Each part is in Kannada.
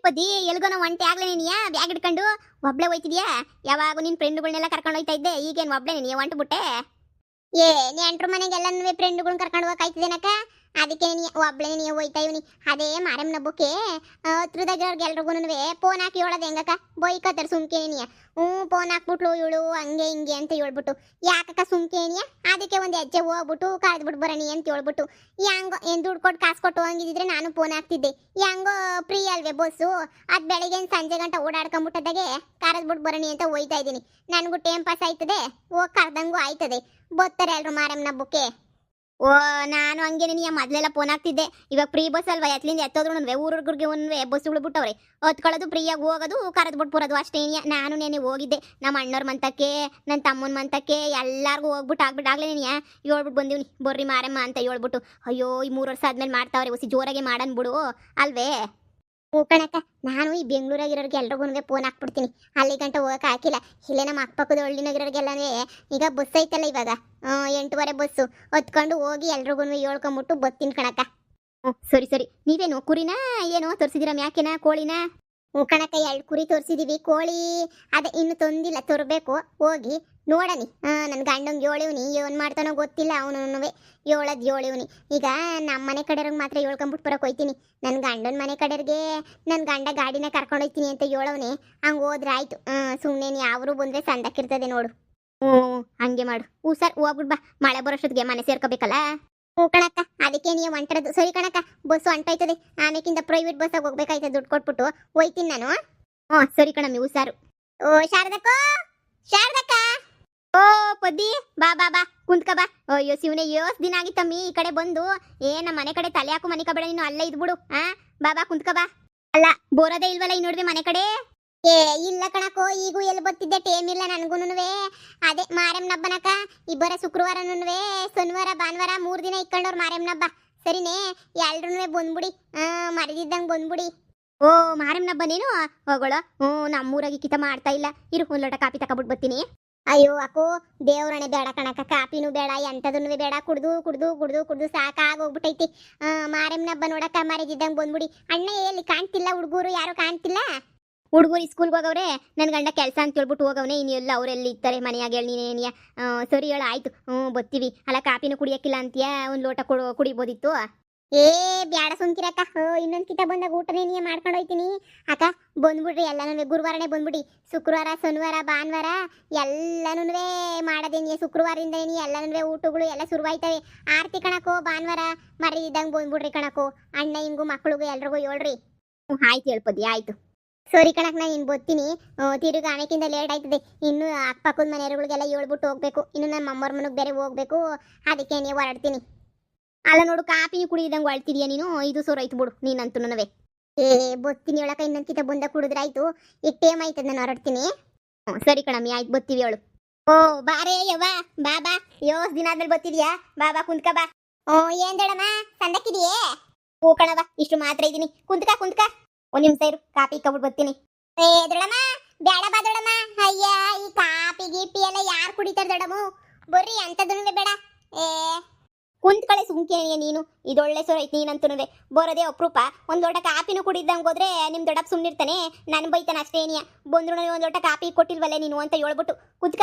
ಪದ್ದಿ ಎಲ್ಗೋನ ಒಂಟೆ ಆಗ್ಲೇ ನೀನಿಯಾ ಬ್ಯಾಗ್ ಹಿಡ್ಕೊಂಡು ಒಬ್ಳೆ ಹೋಯ್ತಿದ್ಯಾ? ಯಾವಾಗ ನಿನ್ ಫ್ರೆಂಡ್ಗಳನ್ನೆಲ್ಲ ಕರ್ಕೊಂಡು ಹೋಯ್ತಾ ಇದ್ದೆ ಈಗೇನ್ ಒಬ್ಳೆ ನೀನಿಯ ಒಂಟು ಬಿಟ್ಟೆ ಏ ನೆಂಟ್ರ ಮನೆಗೆಲ್ಲ ಫ್ರೆಂಡ್ಗಳನ್ನ ಕರ್ಕೊಂಡು ಹೋಗಾಯ್ತಿದ್ದೇನಕ್ಕ ಅದಕ್ಕೆ ಒಬ್ಳೆ ನೀವು ಹೋಯ್ತಾ ಇವನಿ. ಅದೇ ಮಾರಮ್ಮನ ಹಬ್ಬಕ್ಕೆ ಹತ್ರದಾಗಿರೋರ್ಗೆ ಎಲ್ರಿಗೂ ಫೋನ್ ಹಾಕಿ ಹೇಳೋದು ಹೆಂಗಕ್ಕ? ಬೈಕತ್ತಾರ ಸುಮ್ಕೇನಿಯ ಹ್ಞೂ ಫೋನ್ ಹಾಕ್ಬಿಟ್ಲು ಇವಳು, ಹಂಗೆ ಹಿಂಗೆ ಅಂತ ಹೇಳ್ಬಿಟ್ಟು. ಯಾಕಕ್ಕ ಸುಮ್ಕೇನಿಯ ಅದಕ್ಕೆ ಒಂದು ಹೆಜ್ಜೆ ಹೋಗ್ಬಿಟ್ಟು ಕಳೆದ್ಬಿಟ್ಟು ಬರೋಣಿ ಅಂತ ಹೇಳ್ಬಿಟ್ಟು. ಹೆಂಗೋ, ಏನು ದುಡ್ಡು ಕೊಟ್ಟು ಕಾಸು ಕೊಟ್ಟು ಹಂಗಿದ್ರೆ ನಾನು ಫೋನ್ ಹಾಕ್ತಿದ್ದೆ. ಹೆಂಗೋ ಫ್ರೀ ಅಲ್ವೇ ಬಸ್ಸು? ಅದು ಬೆಳಗ್ಗೆ ಸಂಜೆ ಗಂಟ ಓಡಾಡ್ಕೊಂಬಿಟ್ಟದಾಗೆ ಕರೆದ್ಬಿಟ್ಟು ಬರಣಿ ಅಂತ ಹೋಯ್ತಾ ಇದ್ದೀನಿ. ನನಗೂ ಟೈಮ್ ಪಾಸ್ ಆಯ್ತದೆ ಹೋಗಿ ಕರ್ದಂಗೂ ಆಯ್ತದೆ. ಬರ್ತಾರೆ ಎಲ್ಲರೂ ಮಾರಮ್ಮನ ಹಬ್ಬಕ್ಕೆ ಓ, ನಾನು ಹಂಗೆ ನಿನಗೆ ಮೊದಲೆಲ್ಲ ಫೋನ್ ಆಗ್ತಿದ್ದೆ ಇವಾಗ ಫ್ರೀ ಬಸ್ ಅಲ್ವಾ? ಎತ್ಲಿಂದ ಎತ್ತೋದ್ರು ಊರಿಗೆ ಒಂದ್ವೆ ಬಸ್ಗಳು ಬಿಟ್ಟವ್ರೆ. ಹೊತ್ಕೊಳ್ಳೋದು ಫ್ರೀಯಾಗಿ ಹೋಗೋದು, ಕರೆದು ಬರೋದು. ಅಷ್ಟೇ ನಾನು ನೆನೆ ಹೋಗಿದ್ದೆ. ನಮ್ಮ ಅಣ್ಣವ್ರ ಮಂತಕ್ಕೆ ನನ್ನ ತಮ್ಮನ ಮಂತಕ್ಕೆ, ಎಲ್ಲಾರ್ಗೂ ಹೋಗ್ಬಿಟ್ಟು ಆಗ್ಬಿಟ್ಟು ಆಗ್ಲೇ ನೀ ಹೇಳ್ಬಿಟ್ಟು ಬಂದೀವ್ನಿ, ಬರ್ರಿ ಮಾರಮ್ಮ ಅಂತ ಹೇಳ್ಬಿಟ್ಟು, ಅಯ್ಯೋ, ಈ ಮೂರು ವರ್ಷ ಆದ್ಮೇಲೆ ಮಾಡ್ತಾವ್ರೆ ಹುಸಿ ಜೋರಾಗೆ ಮಾಡನ್ ಬಿಡು, ಅಲ್ವೇ? ಹ್ಞೂ ಕಣಕ್ಕ ನಾನು ಈ ಬೆಂಗಳೂರಾಗಿರೋರಿಗೆ ಎಲ್ರಿಗೂ ಫೋನ್ ಹಾಕ್ಬಿಡ್ತೀನಿ. ಅಲ್ಲಿ ಗಂಟ ಹೋಗಕ್ಕೆ ಹಾಕಿಲ್ಲ. ಇಲ್ಲೇ ನಮ್ಮ ಅಕ್ಕಪಕ್ಕದ ಹಳ್ಳಿನಾಗಿರೋರಿಗೆಲ್ಲನೇ ಈಗ ಬಸ್ ಐತಲ್ಲ ಇವಾಗ. ಎಂಟೂವರೆ ಬಸ್ಸು ಹೊತ್ಕೊಂಡು ಹೋಗಿ ಎಲ್ರಿಗೂ ಹೇಳ್ಕೊಂಬಿಟ್ಟು ಬರ್ತೀನಿ ಕಣಕ್ಕ ಹ್ಞೂ ಸರಿ ಸರಿ. ನೀವೇನು ಕುರಿನಾ, ಏನೋ ತೋರಿಸಿದಿರ ಮ್ಯಾಕೆನಾ, ಕೋಳಿನಾ? ಕಣಕ್ಕ ಎರಡು ಕುರಿ ತೋರಿಸಿದೀವಿ, ಕೋಳಿ ಅದೇ ಇನ್ನು ತೊಂದಿಲ್ಲ, ತರಬೇಕು. ಹೋಗಿ ನೋಡನಿ. ನನ್ನ ಗಂಡಂಗೆ ಏಳಿವ್ನಿ ಏನು ಮಾಡ್ತಾನೋ ಗೊತ್ತಿಲ್ಲ ಅವನು ಏಳದ್ ಏಳಿವ್ನಿ ಈಗ ನಮ್ಮ ಮನೆ ಕಡೆಯವ್ರಿಗೆ ಮಾತ್ರ ಏಳ್ಕೊಂಬಿಟ್ಟು ಬರಕ್ ಹೋಯ್ತೀನಿ. ನನ್ನ ಗಂಡನ ಮನೆ ಕಡೆಯವ್ರಿಗೆ ನನ್ನ ಗಂಡ ಗಾಡಿನ ಕರ್ಕೊಂಡು ಹೋಯ್ತೀನಿ ಅಂತ ಹೇಳವ್ನೆ ಹಂಗೆ ಹೋದ್ರೆ ಆಯ್ತು. ಸುಮ್ಮನೆ ಯಾವ್ರು ಬಂದರೆ ಸಂದಕ್ಕಿರ್ತದೆ ನೋಡು. ಹ್ಞೂ ಹಂಗೆ ಮಾಡು. ಹ್ಞೂ ಸರ್, ಹೋಗ್ಬಿಟ್ ಬಾ. ಮಳೆ ಬರೋಷ್ಟೊತ್ತಿಗೆ ಮನೆ ಸೇರ್ಕೋಬೇಕಲ್ಲ? ಹ್ಞೂ ಕಣಕ್ಕ, ಅದಕ್ಕೆ ನೀವು ಹೊಂಟರದು ಸರಿ ಕಣಕ್ಕ ಬಸ್ ಹೊಂಟೋಯ್ತದೆ ಆಮೇಕಿಂದ ಪ್ರೈವೇಟ್ ಬಸ್ಸಾಗ ಹೋಗ್ಬೇಕಾಯ್ತದೆ, ದುಡ್ಡು ಕೊಟ್ಬಿಟ್ಟು. ಹೋಯ್ತೀನಿ ನಾನು. ಹ್ಞೂ, ಸರಿ ಕಣಮ್ಮಿ, ಹುಷಾರು. ಓ, ಶಾರದಕ್ಕೋ? ಶಾರದಕ್ಕ? ಓ, ಪೊದ್ದಿ, ಬಾ ಬಾ ಬಾ, ಕುಂತ್ಕ, ಬಾ. ಅಯ್ಯೋ, ಶಿವನೇ ಯೋಸ್ ದಿನ ಆಗಿತ್ತಮ್ಮಿ ಈ ಕಡೆ ಬಂದು. ಏ ನಮ್ಮ ಮನೆ ಕಡೆ ತಲೆ ಹಾಕು ಮನೆ ಕಬೇಡ ನೀನು, ಅಲ್ಲೇ ಇದ್ಬಿಡು. ಹಾ ಬಾ ಬಾ, ಕುಂತ್ಕ, ಬಾ. ಅಲ್ಲ, ಬೋರದೇ ಇಲ್ವಲ್ಲ ಈ ನೋಡಿದ್ರೆ ಮನೆ ಕಡೆ? ಏ, ಇಲ್ಲ ಕಣಕೋ, ಈಗೂ ಎಲ್ಲಿ ಬತ್ತಿದ್ದೆ? ಟೇಮ್ ಇಲ್ಲ ನನಗೂನುವೆ ಅದೇ, ಮಾರಮ್ಮನ ಇಬ್ಬರ ಶುಕ್ರವಾರ ಶುಕ್ರವಾರನುವೆ ಶನಿವಾರ, ಭಾನುವಾರ, ಮೂರು ದಿನ ಇಕ್ಕೊಂಡವ್ರು ಮಾರಮ್ಮನ ಹಬ್ಬ. ಸರಿನೇ? ಎಲ್ರೂ ಬಂದ್ಬಿಡಿ. ಆ, ಮರದಿದ್ದಂಗೆ ಬಂದ್ಬಿಡಿ. ಓ, ಮಾರಮ್ಮನ ಹಬ್ಬ ನೀನು? ಹೋಗೋಳ. ಹ್ಞೂ, ನಮ್ಮೂರಾಗಿ ಕಿತ ಮಾಡ್ತಾ ಇಲ್ಲ. ಇರು, ಒಂದು ಲೋಟ ಕಾಪಿ ತಗೊಬಿಟ್ಟು ಬರ್ತೀನಿ. ಅಯ್ಯೋ, ಅಕ್ಕೋ ದೇವ್ರಣೆ ಬೇಡ ಕಣಕ. ಕಾಪಿನೂ ಬೇಡ ಎಂಥದನ್ನು ಬೇಡ. ಕುಡ್ದು ಕುಡ್ದು ಕುಡ್ದು ಕುಡ್ದು ಸಾಕಾಗೋಗ್ಬಿಟ್ಟೈತಿ ಮಾರಮ್ಮನ ಹಬ್ಬ ನೋಡಕ್ಕ ಮರದಿದ್ದಂಗೆ ಬಂದ್ಬಿಡಿ. ಅಣ್ಣ, ಎಲ್ಲಿ ಕಾಣ್ತಿಲ್ಲ ಹುಡುಗರು? ಯಾರು ಕಾಣ್ತಿಲ್ಲ? ಹುಡುಗರು ಸ್ಕೂಲ್ಗೆ ಹೋಗವ್ರೆ ನನ್ನ ಗಂಡ ಕೆಲಸ ಅಂತ ಹೇಳ್ಬಿಟ್ಟು ಹೋಗವ್ನೆ, ಇನ್ನು ಎಲ್ಲ ಅವರೆಲ್ಲಿ ಇರ್ತಾರೆ, ಮನೆಯಾಗ ಹೇಳಿ ನೀನೇನಿಯ ಸರಿ ಹೇಳ, ಆಯ್ತು. ಹ್ಞೂ, ಬತ್ತೀವಿ. ಅಲ್ಲ ಕಾಪಿನೂ ಕುಡಿಯಕ್ಕಿಲ್ಲ ಅಂತೀಯ? ಒಂದು ಲೋಟ ಕೊಡು, ಕುಡಿಬೋದಿತ್ತು? ಏ, ಬ್ಯಾಡ ಸುಮ್ಕಿರಕ್ಕ ಇನ್ನೊಂದು ಕಿತ ಬಂದಾಗ ಊಟನೇ ನೀ ಮಾಡ್ಕೊಂಡು ಹೋಯ್ತೀನಿ. ಅಕ್ಕ, ಬಂದ್ಬಿಡ್ರಿ ಎಲ್ಲನೂ ಗುರುವಾರನೇ ಬಂದ್ಬಿಡಿ. ಶುಕ್ರವಾರ, ಶನಿವಾರ, ಭಾನುವಾರ ಎಲ್ಲನೂ ಮಾಡೋದೇನಿ ಶುಕ್ರವಾರದಿಂದ ಏನಿ ಎಲ್ಲನೂ ಊಟಗಳು ಎಲ್ಲ ಶುರುವಾಯ್ತವೆ. ಆರತಿ ಕಣಕ್ಕೋ ಭಾನುವಾರ ಮರಿದಿದ್ದಂಗೆ ಬಂದ್ಬಿಡ್ರಿ ಕಣಕ್ಕೋ ಅಣ್ಣ, ಹಿಂಗು, ಮಕ್ಳಿಗೂ ಎಲ್ರಿಗೂ ಹೇಳ್ರಿ. ಹ್ಞೂ, ಆಯ್ತು ಹೇಳ್ಪದಿ ಆಯ್ತು. ಸರಿ ಕಣಕ್ ನಾನು ಇನ್ನು ಬರ್ತೀನಿ. ತಿರುಗಿ ಆಮೇಕಿಂದ ಲೇಟ್ ಆಯ್ತದೆ. ಇನ್ನು ಅಕ್ಕಪಕ್ಕದ ಮನೆಯವ್ರಿಗೆಲ್ಲ ಹೇಳ್ಬಿಟ್ಟು ಹೋಗ್ಬೇಕು. ಇನ್ನು ನಮ್ಮ ಅಮ್ಮವ್ರ ಮನೆಗೆ ಬೇರೆ ಹೋಗ್ಬೇಕು. ಅದಕ್ಕೆ ನೀವು ಹೊರಡ್ತೀನಿ. ಅಲ್ಲ ನೋಡು ಕಾಪಿ ಕುಡಿದಂಗೆ ಹೊಳ್ತಿದ್ಯಾ ನೀನು? ಇದು ಸೋರ್ ಆಯ್ತು ಬಿಡು, ನೀನಂತೂ ಏ ಬತ್ತೀನಿ ಹೇಳಕ ಇನ್ನೊಂದ್ಕಿತ ಬಂದ ಕುಡಿದ್ರಾಯ್ತು. ಈಗ ಟೇಮ್ ಆಯ್ತದ, ನಾನು ಹೊರಡ್ತೀನಿ. ಸರಿ ಕಣಮ್ಮಿ, ಆಯ್ತು ಬತ್ತೀವಿ ಅವಳು ಓ ಬಾರೇ ಯವ್ವ, ಬಾ ಬಾ. ಯೋಸ್ ದಿನ ಆದ್ಮೇಲೆ ಬತ್ತಿದ್ಯಾ ಬಾ ಬಾ, ಕುಂತ್ಕ, ಬಾ. ಓ, ಏನ್ ಹೇಳಮ್ಮ ಸಂದಕ್ಕಿದೆಯೇ? ಓ ಕಣವ ಇಷ್ಟು ಮಾತ್ರ ಇದೀನಿ ಕುಂತ್ಕ ಕುಂತ್ಕ. ಒಂದ್ ನಿಮಿಷ ಇರು ಕಾಪಿ ಕಬಿಟ್ ಬರ್ತೀನಿ. ಏ, ದೊಡಮ್ಮ, ಬೇಡ ಬಾ ಈ ಕಾಪಿ ಗೀಪಿ ಎಲ್ಲ ಯಾರು ಕುಡಿತಾರ ದೊಡಮ್ಮ? ಬರ್ರಿ ಅಂತದನ್ನು ಬೇಡ. ಏ, ಕುಂತ್ಕಳೆ ಸುಮ್ಕೇನಿಯ ನೀನು. ಇದೊಳ್ಳೆ ಸೊರ ಐತಿ ನೀನಂತೂ ಬರೋದೇ ಅಪ್ರೂಪ ಒಂದ್ ಲೋಟ ಕಾಪಿನೂ ಕುಡಿದಂಗೆ ಹೋದ್ರೆ ನಿಮ್ ದೊಡ್ಡಪ್ಪ ಸುಮ್ನಿರ್ತಾನೆ. ನನ್ ಬೈತಾನ ಅಷ್ಟೇ ಏನಿಯ. ಬಂದ್ರು ಒಂದ್ ಲೋಟ ಕಾಪಿ ಕೊಟ್ಟಿಲ್ವಲ್ಲ ನೀನು ಅಂತ ಹೇಳ್ಬಿಟ್ಟು ಕುತ್ಕ.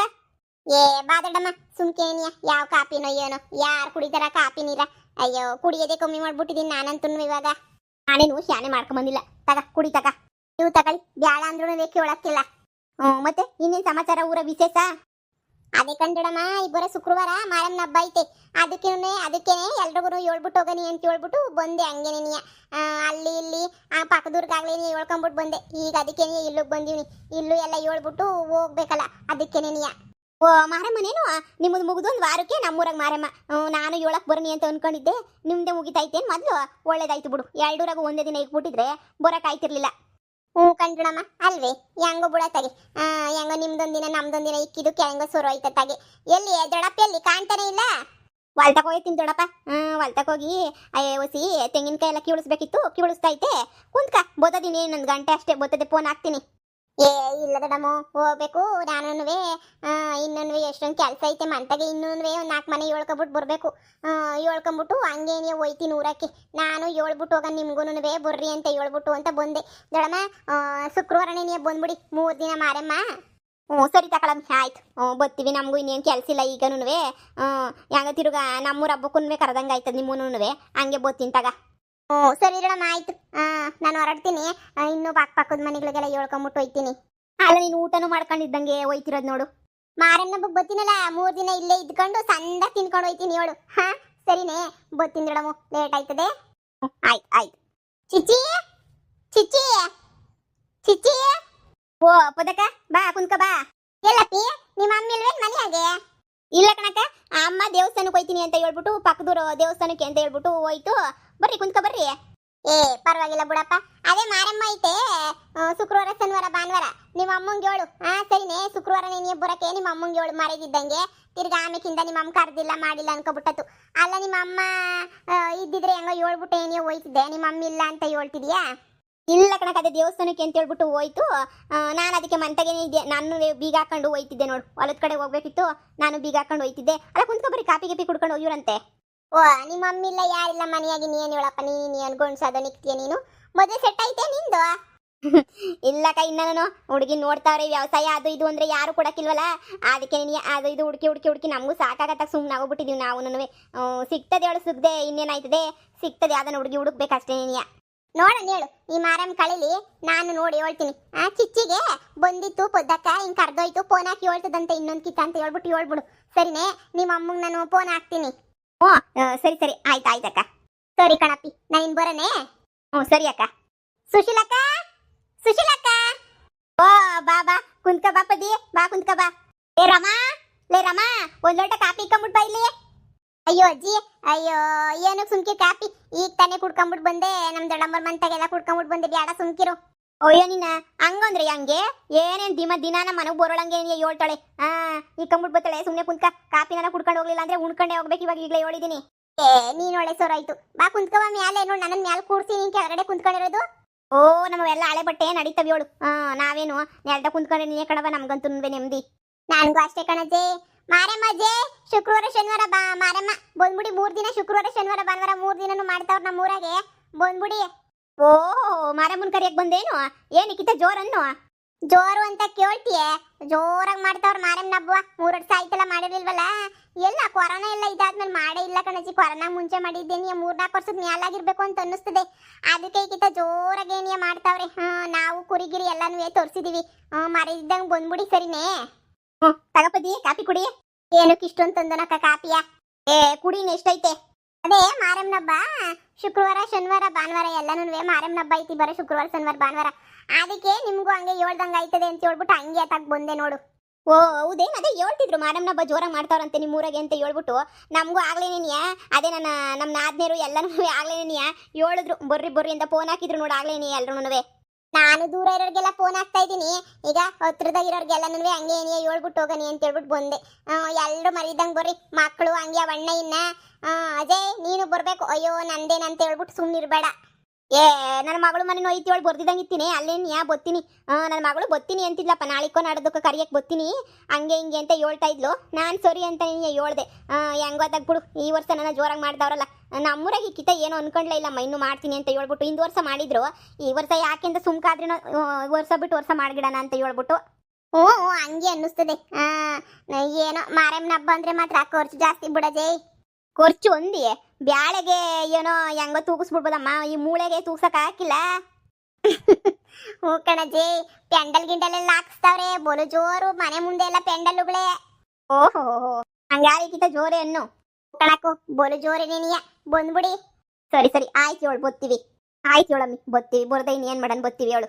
ಏ ಬಾದಡಮ್ಮ ಸುಮ್ಕೇನಿಯ ಯಾವ ಕಾಪಿನೋ ಏನೋ. ಯಾರು ಕುಡಿತಾರ ಕಾಪಿ ನೀರ. ಅಯ್ಯೋ, ಕುಡಿಯೋದೇ ಕಮ್ಮಿ ಮಾಡ್ಬಿಟ್ಟಿದೀನಿ ನಾನಂತೂ ಇವಾಗ. ನಾನೇನು ಶಾನೆ ಮಾಡ್ಕೊಂಬಂದಿಲ್ಲ ತಗ, ಕುಡಿ ತಗ. ನೀವು ತಗೊಳ್ಳಿ. ಬ್ಯಾಳ ಅಂದ್ರೂ ರೇಖೆ ಒಳಕ್ಕಿಲ್ಲ. ಹ್ಞೂ ಮತ್ತೆ ಇನ್ನೇನ್ ಸಮಾಚಾರ ಊರ ವಿಶೇಷ? ಅದೇ ಕಂಡಿಡಮ್ಮ ಇಬ್ಬರ ಶುಕ್ರವಾರ ಮಾರಮ್ಮನ ಹಬ್ಬ ಐತೆ. ಅದಕ್ಕೇನೆ ಅದಕ್ಕೇನೆ ಎಲ್ರಿಗೂ ಹೇಳ್ಬಿಟ್ಟು ಹೋಗನಿ ಅಂತ ಹೇಳ್ಬಿಟ್ಟು ಬಂದೆ ಹಂಗೇನೆ ನೀ. ಅಲ್ಲಿ ಇಲ್ಲಿ, ಆ, ಪಕ್ಕದೂರ್ಗಾಗ್ಲೇ ನೀ ಹೇಳ್ಕೊಂಬಿಟ್ಟು ಬಂದೆ. ಈಗ ಅದಕ್ಕೇನೆ ಇಲ್ಲಿಗೆ ಬಂದೀನಿ ಇಲ್ಲೂ ಎಲ್ಲ ಹೇಳ್ಬಿಟ್ಟು ಹೋಗ್ಬೇಕಲ್ಲ, ಅದಕ್ಕೇನೆ ನೀ. ಓ ಮಾರಮ್ಮನೇನು ನಿಮ್ಮದು ಮುಗಿದು ಒಂದು ವಾರಕ್ಕೆ ನಮ್ಮೂರಾಗ ಮಾರಮ್ಮ. ನಾನು ಹೇಳಕ್ ಬರನಿ ಅಂತ ಅನ್ಕೊಂಡಿದ್ದೆ. ನಿಮ್ದೆ ಮುಗಿತೈತೆ ಮೊದಲು? ಒಳ್ಳೇದಾಯ್ತು ಬಿಡು. ಎರಡೂರಾಗ ಒಂದೇ ದಿನ ಇಕ್ಬಿಟ್ಟಿದ್ರೆ ಬರಕ್ ಆಯ್ತಿರ್ಲಿಲ್ಲ ಹ್ಞೂ ಕಂಡ್ರಮ್ಮ, ಅಲ್ವೇ? ಹೆಂಗೋ ಬಿಡತ್ತಾಗೆ ಹೆಂಗೋ ನಿಮ್ದೊಂದಿನ ನಮ್ದೊಂದಿನ ಇಕ್ಕಿದ್ದು ಹೆಂಗೋ ಆಯ್ತ ಆಯ್ತತ್ತಾಗೆ ಎಲ್ಲಿ ದೊಡಪ್ಪ ಎಲ್ಲಿ? ಕಾಣ್ತಾನೆ ಇಲ್ಲ? ಹೊಲ್ತಕ್ಕೆ ಹೋಗ್ತೀನಿ ದೊಡಪ್ಪ ಹ್ಮ್ ಹೊಲ್ತಕ್ ಹೋಗಿ ಅಯ್ಯ ಒಸಿ ತೆಂಗಿನಕಾಯಿ ಎಲ್ಲ ಕಿಳಿಸ್ಬೇಕಿತ್ತು ಕಿಳಿಸ್ತಾ ಐತೆ ಕುಂತ್ಕ ಬೋದಿನಿ ನನ್ನ ಗಂಟೆ ಅಷ್ಟೇ ಬೋತದೆ ಫೋನ್ ಹಾಕ್ತೀನಿ. ಏ ಇಲ್ಲ ದಡಮು ಹೋಗ್ಬೇಕು ನಾನು ಇನ್ನೊಂದು ಎಷ್ಟೊಂದು ಕೆಲಸ ಐತೆ ಮಂತಗೆ ಇನ್ನು ಒಂದು ನಾಲ್ಕು ಮನೆ ಏಳ್ಕೊಬಿಟ್ಟು ಬರಬೇಕು. ಏಳ್ಕೊಂಬಿಟ್ಟು ಹಂಗೇನೇ ಹೋಯ್ತೀನಿ ಊರಕ್ಕೆ ನಾನು ಹೇಳ್ಬಿಟ್ಟು ಹೋಗ ನಿಮ್ಗೂನುವೆ, ಬರ್ರಿ ಅಂತ ಹೇಳ್ಬಿಟ್ಟು ಅಂತ ಬಂದೆ. ದೊಡಮ್ಮ ಶುಕ್ರವಾರನೇ ಬಂದ್ಬಿಡಿ, ಮೂರು ದಿನ ಮಾರಮ್ಮ. ಹ್ಞೂ, ಸರಿ ತಕೊಳಮ್, ಆಯ್ತು. ಹ್ಞೂ, ಬರ್ತೀವಿ, ನಮಗೂ ಇನ್ನೇನು ಕೆಲಸ ಇಲ್ಲ ಈಗನೂ ಹ್ಞೂ, ಹೆಂಗ ತಿರುಗ, ನಮ್ಮೂರ ಹಬ್ಬಕ್ಕೂ ಕರೆದಂಗೆ ಆಯ್ತದ ನಿಮ್ಮೂನುವೆ ಹಂಗೆ ಬರ್ತೀನಿ ತಗ. ಹ್ಞೂ ಸರಿ ಇರೋಣ ಆಯ್ತು. ನಾನು ಹೊರಡ್ತೀನಿ. ಇನ್ನೂ ಪಕ್ಕ ಪಕ್ಕದ ಮನೆಗಳಿಗೆಲ್ಲ ಹೇಳ್ಕೊಂಬಿಟ್ಟು ಹೋಯ್ತೀನಿ. ಅಲ್ಲ, ನೀನು ಊಟನೂ ಮಾಡ್ಕೊಂಡಿದ್ದಂಗೆ ಹೋಯ್ತಿರೋದು ನೋಡು. ಮಾರನ್ನ ಬತ್ತಿನಲ್ಲ ಮೂರು ದಿನ ಇಲ್ಲೇ ಇದ್ಕೊಂಡು ಸಂದ ತಿನ್ಕೊಂಡು ಹೋಯ್ತೀನಿ ಹೇಳು. ಹಾ, ಸರಿನೇ. ಮೇಡಮು ಲೇಟ್ ಆಯ್ತದೆ. ಆಯ್ತು ಆಯ್ತು. ಚಿಚ್ಚಿ ಚಿಚ್ಚಿ ಚಿಚ್ಚಿ. ಓ, ಪದಕ, ಬಾ, ಕುಂತ್ಕ, ಬಾ. ಎಲ್ಲಪ್ಪಿ ನಿಮ್ಮ ಅಮ್ಮ ಇಲ್ವೇನ್ ಮನೆಯಾಗೆ ಇಲ್ಲ ಕಣಕ್ಕ ಅಮ್ಮ ದೇವಸ್ಥಾನಕ್ಕೆ ಹೋಯ್ತೀನಿ ಅಂತ ಹೇಳ್ಬಿಟ್ಟು, ಪಕ್ಕದೂರು ದೇವಸ್ಥಾನಕ್ಕೆ ಅಂತ ಹೇಳ್ಬಿಟ್ಟು ಹೋಯ್ತು. ಬರ್ರಿ, ಕುಂತ್ಕ ಬರ್ರಿ. ಏ, ಪರವಾಗಿಲ್ಲ ಬುಡಪ್ಪ. ಅದೇ ಮಾರಮ್ಮ ಐತೆ ಶುಕ್ರವಾರ, ಶನಿವಾರ, ಭಾನುವಾರ. ನಿಮ್ಮ ಅಮ್ಮಂಗೆ ಹೇಳು. ಹಾ ಸರಿನೇ ಶುಕ್ರವಾರ ನೀನು ಬರಕ್ಕೆ ನಿಮ್ಮ ಅಮ್ಮಂಗೆ ಹೇಳು, ಮರೆದಿದ್ದಂಗೆ. ತಿರ್ಗಾ ಆಮೇಕಿಂದ ನಿಮ್ಮ ಅಮ್ಮ ಕರ್ದಿಲ್ಲ, ಮಾಡಿಲ್ಲ ಅನ್ಕೊಬಿಟ್ಟತ್ತು ಅಲ್ಲ, ನಿಮ್ಮ ಅಮ್ಮ ಇದ್ದಿದ್ರೆ ಹೆಂಗ ಹೇಳ್ಬಿಟ್ಟು ಏನೇ ಹೋಯ್ತಿದ್ದೆ ನಿಮ್ಮ ಅಮ್ಮ ಇಲ್ಲ ಅಂತ ಹೇಳ್ತಿದ್ಯಾ? ಇಲ್ಲ ಕಣಕ ಅದೇ ದೇವಸ್ಥಾನಕ್ಕೆ ಅಂತ ಹೇಳ್ಬಿಟ್ಟು ಹೋಯ್ತು. ನಾನು ಅದಕ್ಕೆ ಮಂತಗೇನೆ ಇದ್ದೆ. ನಾನು ಬೀಗ ಹಾಕೊಂಡು ಹೋಯ್ತಿದ್ದೆ ನೋಡು. ಹೊಲದ ಕಡೆ ಹೋಗ್ಬೇಕಿತ್ತು. ನಾನು ಬೀಗ ಹಾಕೊಂಡು ಹೋಯ್ತಿದ್ದೆ. ಅಲ್ಲ ಕುಂತ್ಕೊಬರಿ ಕಾಪಿ ಗಿಪಿ ಕುಡ್ಕೊಂಡು ಹೋಗಿವ್ರಂತೆ. ಓ, ನಿಮ್ಮ ಮಮ್ಮಿ ಇಲ್ಲ ಯಾರಿಲ್ಲ ಮನೆಯಾಗಿ ನೀನು ಹೇಳಪ್ಪ, ನೀನು ಅನ್ಕೊಂಡ್ಸೋದು ನಿಕ್ತಿಯ ನೀನು? ಮದುವೆ ಸೆಟ್ ಐತೆ ನಿಂದು? ಇಲ್ಲ ಕೈ ನಾನು ಹುಡುಗಿ ನೋಡ್ತಾವ್ರೆ, ವ್ಯವಸಾಯ ಅದು ಇದು ಅಂದ್ರೆ ಯಾರು ಕೊಡಕ್ಕಿಲ್ವಲ್ಲ? ಅದಕ್ಕೆ ನೀ ಅದು ಇದು ಹುಡುಕಿ ಹುಡುಕಿ ಹುಡುಕಿ ನಮಗೂ ಸಾಕಾಗತ್ತ ಸುಮ್ಮನೆ ಆಗೋಗ್ಬಿಟ್ಟಿದೀವಿ ನಾವು ಸಿಗ್ತದೆ ಹೇಳು ಸಿಗದೆ, ಇನ್ನೇನಾಯ್ತದೆ? ಸಿಗ್ತದೆ ಯಾವ್ದನ್ನ ಹುಡುಗಿ ಹುಡುಕ್ಬೇಕಷ್ಟೇ ನೀಯ ನೋಡೋಣ ಹೇಳು ಈ ಮಾರಮ್ಮ ಕಳಿಲಿ, ನಾನು ನೋಡಿ ಹೇಳ್ತೀನಿ. ಆ, ಚಿಚ್ಚಿಗೆ ಬಂದಿತ್ತು ಪೊದ್ದಕ್ಕ, ಹಿಂಗ್ ಕರ್ದೋಯ್ತು ಫೋನ್ ಹಾಕಿ ಹೇಳ್ತದಂತೆ ಇನ್ನೊಂದ್ ಕಿತ್ತ ಅಂತ ಹೇಳ್ಬಿಟ್ಟು ಹೇಳ್ಬಿಡು. ಸರಿನೇ, ನಿಮ್ಮ ಅಮ್ಮಂಗ್ ನಾನು ಫೋನ್ ಹಾಕ್ತೀನಿ. ಹ್ಞೂ ಸರಿ ಸರಿ. ಆಯ್ತು ಆಯ್ತಕ್ಕ ಸರಿ ಕಣಪ್ಪಿ, ನಾ ಇನ್ ಬರನೆ ಹ್ಞೂ ಸರಿ ಅಕ್ಕ. ಸುಶೀಲಕ್ಕ? ಸುಶೀಲಕ್ಕ? ಓ, ಬಾ ಬಾ. ಕುಂತ್ಕ ಬಾ ಪದಿ ಬಾ, ಕುಂತ್ಕ ಬಾ. ಏ, ರಮಾ? ಲೇ, ರಮಾ, ಒಂದ್ ಲೋಟ ಕಾಪಿ ಇಕ್ಕಂಬಿಟ್ ಬಾ ಇಲ್ಲಿ. ಅಯ್ಯೋ, ಅಜ್ಜಿ. ಅಯ್ಯೋ, ಏನು ಸುಮ್ಕಿ ಕಾಪಿ ಈಗ ತಾನೇ ಕುಡ್ಕೊಂಬಿಟ್ ಬಂದೆ. ನಮ್ ದೊಡ್ಡಮ್ಮರ ಮಂತಾಗೆಲ್ಲ ಕುಡ್ಕೊಂಬಿಟ್ ಬಂದೆ. ಬ್ಯಾಡ ಸುಮ್ಕಿರು. ಅಯ್ಯೋ ನಿನ್ನ ಹಂಗಂದ್ರೆ ಹಂಗೆ? ಏನೇನ್ ದಿಮ ದಿನ ನಮ್ಮ ಬರೋಳಂಗೆ ಹೇಳ್ತಾಳೆ. ಆ ಇಕ್ಕಂಬಿಟ್ ಬರ್ತಾಳೆ ಸುಮ್ನೆ ಕುಂತ್ಕ ಕಾಪಿನ ಕುಡ್ಕೊಂಡು ಹೋಗ್ಲಿಲ್ಲ ಅಂದ್ರೆ ಉಣ್ಕೊಂಡೆ ಹೋಗ್ಬೇಕು, ಇವಾಗ ಈಗಲೇ ಹೇಳಿದೀನಿ. ಏ, ನೀನ್ ಒಳ್ಳೆ ಆಯ್ತು ಬಾ ಕುಂತ್ಕವ ಮ್ಯಾಲೆ ನೋಡ್ ನನ್ನ ಮ್ಯಾಲ ಕೂರ್ಸಿ ನೀನ್ ಕೆಳಗಡೆ ಕುಂತ್ಕೊಂಡಿರೋದು. ಓ ನಮ್ಮವೆಲ್ಲ ಹಳೆ ಬಟ್ಟೆ ನಡೀತವೆ ಹೇಳು. ಹಾ ನಾವೇನು ನೆಲ್ದ ಕುಂತ್ಕೊಂಡ್ರೆ ನೀನೇ ಕಣವ ನಮ್ಗಂತೂ ನೆಮ್ಮದಿ. ನನ್ಗೂ ಅಷ್ಟೇ ಕಣಜ್ಜೆ. ಮಾರಮ್ಮಜ್ಜೆ, ಶುಕ್ರವಾರ, ಶನಿವಾರ ಬಾ ಮಾರಮ್ಮ. ಬಂದ್ಬಿಡಿ ಮೂರ್ ದಿನ, ಶುಕ್ರವಾರ, ಶನಿವಾರ, ಭಾನುವಾರ ಮೂರ್ ದಿನನು ಮಾಡ್ತಾವ್ರ ನಮ್ಮ ಊರಾಗೆ ಬಂದ್ಬಿಡಿ. ಓ, ಮಾರಮ್ಮನ್ ಕರಿಯಕ್ ಬಂದೇನು? ಏನಿಕ್ಕಿತ ಜೋರನ್ನು? ಜೋರು ಅಂತ ಕೇಳ್ತೀಯ. ಜೋರಾಗಿ ಮಾಡ್ತಾವ್ರ ಮಾರಮ್ಮನ ಹಬ್ಬ. ಮೂರ್ ವರ್ಷ ಆಯ್ತಲ್ಲ ಮಾಡಿರ್ಲಿಲ್ವಲ್ಲ? ಎಲ್ಲ ಕೊರೋನಾ ಎಲ್ಲ ಇದಾದ್ಮೇಲೆ ಮಾಡೇ ಇಲ್ಲ ಕಣಜಿ ಕೊರೋನಾ ಮುಂಚೆ ಮಾಡಿದ್ದೇನೆ ಮೂರ್ನಾಲ್ಕು ವರ್ಷದ ಮ್ಯಾಲಾಗಿರ್ಬೇಕು ಅಂತ ಅನ್ನಿಸ್ತದೆ. ಅದಕ್ಕೆ ಈಗಿತ ಜೋರಾಗಿ ಏನಿಯ ಮಾಡ್ತಾವ್ರೆ? ಹಾ ನಾವು ಕುರಿಗಿರಿ ಎಲ್ಲಾನು ತೋರಿಸಿದೀವಿ ಮರಿದ್ದಂಗೆ ಬಂದ್ಬಿಡಿ ಸರಿನೇ. ಹ್ಞೂ ತಗಪದಿ ಕಾಪಿ ಕುಡಿ. ಏನಕ್ಕೆ ಇಷ್ಟೊಂದು ತಂದನಕ್ಕ ಕಾಪಿಯ ಏ, ಕುಡಿನ ಎಷ್ಟೈತೆ? ಅದೇ, ಮಾರಮ್ಮನ ಹಬ್ಬ. ಶುಕ್ರವಾರ, ಶನಿವಾರ, ಭಾನುವಾರ ಎಲ್ಲಾನು ಮಾರಮ್ಮನ ಹಬ್ಬ ಐತಿ ಬರೋ, ಶುಕ್ರವಾರ, ಶನಿವಾರ, ಭಾನುವಾರ. ಅದಕ್ಕೆ ನಿಮ್ಗೂ ಹಂಗೆ ಹೇಳ್ದಂಗೆ ಆಯ್ತದೆ ಅಂತ ಹೇಳ್ಬಿಟ್ಟು ಹಂಗೆ ಅತ್ತಾಗ ಬಂದೆ ನೋಡು. ಓ, ಹೌದೇನು? ಅದೇ ಹೇಳ್ತಿದ್ರು ಮಾರಮ್ಮನ ಹಬ್ಬ ಜೋರಾಗಿ ಮಾಡ್ತಾವ್ರಂತೆ ನಿಮ್ಮ ಊರಾಗೆ ಅಂತ ಹೇಳ್ಬಿಟ್ಟು. ನಮಗೂ ಆಗ್ಲೇನೇನಿಯ ಅದೇ ನನ್ನ ನಮ್ಮ ನಾದ್ನೇರು ಎಲ್ಲನೂ ಆಗ್ಲೇನೇನಿಯ ಹೇಳಿದ್ರು, ಬರ್ರಿ ಬರ್ರಿ ಅಂತ ಫೋನ್ ಹಾಕಿದ್ರು ನೋಡು ನೀ ಎಲ್ರೂ ನಾನು ದೂರ ಇರೋರಿಗೆಲ್ಲ ಫೋನ್ ಹಾಕ್ತಾ ಇದ್ದೀನಿ. ಈಗ ಹತ್ರದಾಗ ಇರೋರ್ಗೆಲ್ಲನೂ ಹಂಗೆ ಏನೇ ಹೇಳ್ಬಿಟ್ಟು ಹೋಗನಿ ಅಂತ ಹೇಳ್ಬಿಟ್ಟು ಬಂದೆ. ಎಲ್ಲರೂ ಮರಿದಂಗೆ ಬರ್ರಿ. ಮಕ್ಕಳು ಹಂಗೆ ಅವಣ್ಣ ಇನ್ನ. ಅಜಯ್, ನೀನು ಬರಬೇಕು. ಅಯ್ಯೋ, ನಂದೇನಂತ ಹೇಳ್ಬಿಟ್ಟು ಸುಮ್ಮನಿರ್ಬೇಡ ಏ ನನ್ನ ಮಗಳು ಮನೆ ನೋಯ್ತಿ ಒಳಗೆ ಬರ್ದಿದಂಗೆ ಇತ್ತೀನಿ. ಅಲ್ಲೇನು ಯಾ ಬತ್ತೀನಿ. ನನ್ನ ಮಗಳು ಬತ್ತೀನಿ ಅಂತಿದ್ಲಪ್ಪ. ನಾಳಿಕೋ ನಾಡೋದಕ್ಕೆ ಕರಿಯಕ್ಕೆ ಬತ್ತೀನಿ. ಹಂಗೆ ಹಿಂಗೆ ಅಂತ ಹೇಳ್ತಾ ಇದ್ಲು. ನಾನು ಸರಿ ಅಂತ ಹೇಳ್ದೆ. ಹೆಂಗೋದಾಗ ಬಿಡು. ಈ ವರ್ಷ ನನ್ನ ಜೋರಾಗಿ ಮಾಡ್ದವ್ರಲ್ಲ. ನಮ್ಮೂರಾಗ ಕಿತ ಏನೋ ಅನ್ಕೊಂಡ್ಲೇ ಇಲ್ಲಮ್ಮ ಇನ್ನೂ ಮಾಡ್ತೀನಿ ಅಂತ ಹೇಳ್ಬಿಟ್ಟು ಇಂದು ವರ್ಷ ಮಾಡಿದ್ರು. ಈ ವರ್ಷ ಯಾಕೆ ಅಂತ ಸುಮ್ಕಾದ್ರೂ ವರ್ಷ ಬಿಟ್ಟು ವರ್ಷ ಮಾಡ್ಗಿಡೋಣ ಅಂತ ಹೇಳ್ಬಿಟ್ಟು. ಹ್ಞೂ ಹಂಗೆ ಅನ್ನಿಸ್ತದೆ. ಏನೋ ಮಾರಮ್ಮನ ಹಬ್ಬ ಅಂದರೆ ಮಾತ್ರ ಖರ್ಚು ಜಾಸ್ತಿ ಬಿಡಜೆ ಖರ್ಚು ಒಂದಿ. ಬ್ಯಾಳೆಗೆ ಏನೋ ಹೆಂಗೋ ತೂಗಿಸ್ಬಿಡ್ಬೋದಮ್ಮ. ಈ ಮೂಳೆಗೆ ತೂಗ್ಸಕ್ ಹಾಕಿಲ್ಲ. ಹ್ಞೂ ಕಣಜಿ ಪೆಂಡಲ್ ಗಿಂಡಲ್ ಎಲ್ಲ ಹಾಕ್ಸ್ತಾವ್ರೆ. ಬೋಲು ಜೋರು, ಮನೆ ಮುಂದೆ ಎಲ್ಲ ಪೆಂಡಲ್ಗಳೇ. ಓಹೋ ಹಂಗಾರಿಕಿತ ಜೋರೆ ಅನ್ನು. ಕಣಕು, ಬೋಲು ಜೋರೆ ನೀನಿಯ. ಬಂದ್ಬಿಡಿ. ಸರಿ ಸರಿ, ಆಯ್ತು ಹೇಳು ಬತ್ತೀವಿ. ಆಯ್ತು ಹೇಳಮ್ಮಿ ಬತ್ತೀವಿ. ಬರ್ದೆ ಏನ್ ಮಾಡನ್ ಬತ್ತೀವಿ ಹೇಳು